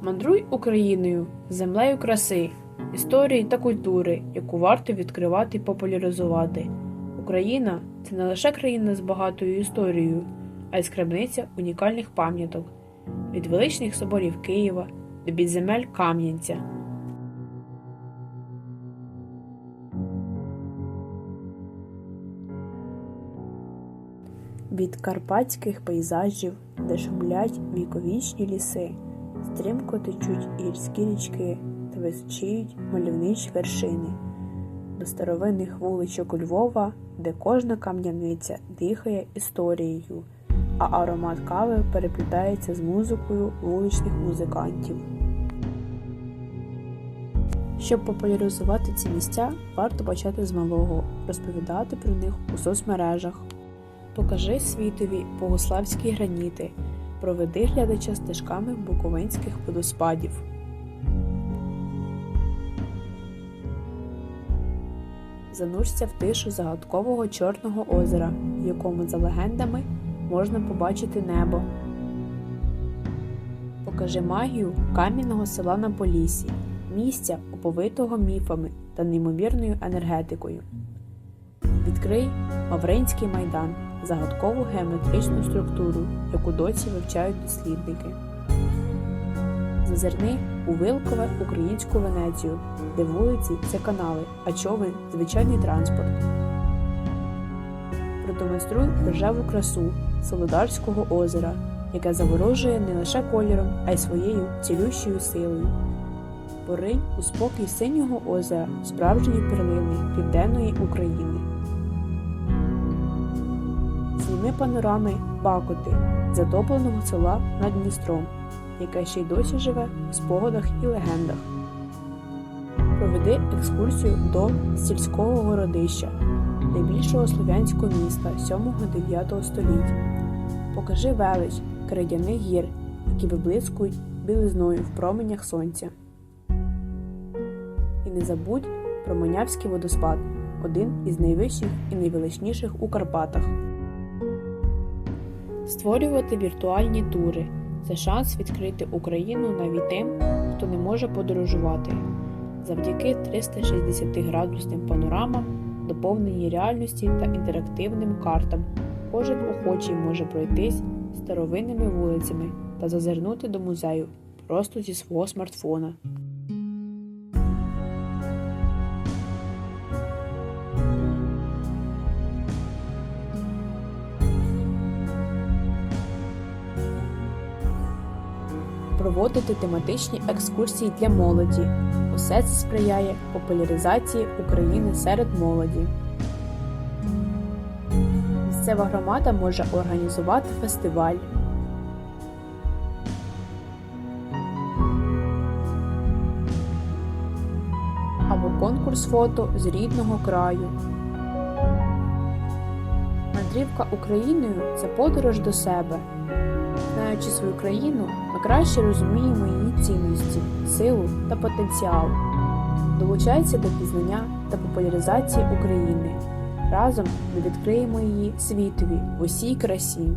Мандруй Україною, землею краси, історії та культури, яку варто відкривати і популяризувати. Україна це не лише країна з багатою історією, а й скарбниця унікальних пам'яток від величних соборів Києва до підземель Кам'янця. Від карпатських пейзажів, де шумлять віковічні ліси, стрімко течуть гірські річки та височіють мальовничі вершини, до старовинних вуличок у Львова, де кожна кам'яниця дихає історією, а аромат кави переплітається з музикою вуличних музикантів. Щоб популяризувати ці місця, варто почати з малого, розповідати про них у соцмережах. Покажи світові богославські граніти, проведи глядача стежками буковинських водоспадів. Занурся в тишу загадкового Чорного озера, в якому, за легендами, можна побачити небо. Покажи магію кам'яного села на Поліссі, місця, оповитого міфами та неймовірною енергетикою. Відкрий Мавринський майдан, загадкову геометричну структуру, яку досі вивчають дослідники. Зазирни у Вилкове українську Венецію, де вулиці це канали, а човен звичайний транспорт. Продемонструй рожеву красу Солодарського озера, яке заворожує не лише кольором, а й своєю цілющою силою. Поринь у спокій синього озера справжньої перлини Південної України. Зніми панорами Бакоти, затопленого села над Дністром, яке ще й досі живе в спогадах і легендах. Проведи екскурсію до сільського городища, найбільшого слов'янського міста 7-9 століть. Покажи велич крейдяних гір, які виблискують білизною в променях сонця. І не забудь про Монявський водоспад, один із найвищих і найвеличніших у Карпатах. Створювати віртуальні тури це шанс відкрити Україну навіть тим, хто не може подорожувати. Завдяки 360-градусним панорамам, доповненій реальності та інтерактивним картам, кожен охочий може пройтись старовинними вулицями та зазирнути до музею просто зі свого смартфона. Проводити тематичні екскурсії для молоді. Усе це сприяє популяризації України серед молоді. Місцева громада може організувати фестиваль. Або конкурс фото з рідного краю. Мандрівка Україною це подорож до себе. Знаючи свою країну, краще розуміємо її цінності, силу та потенціал. Долучайся до пізнання та популяризації України. Разом ми відкриємо її світові в усій красі.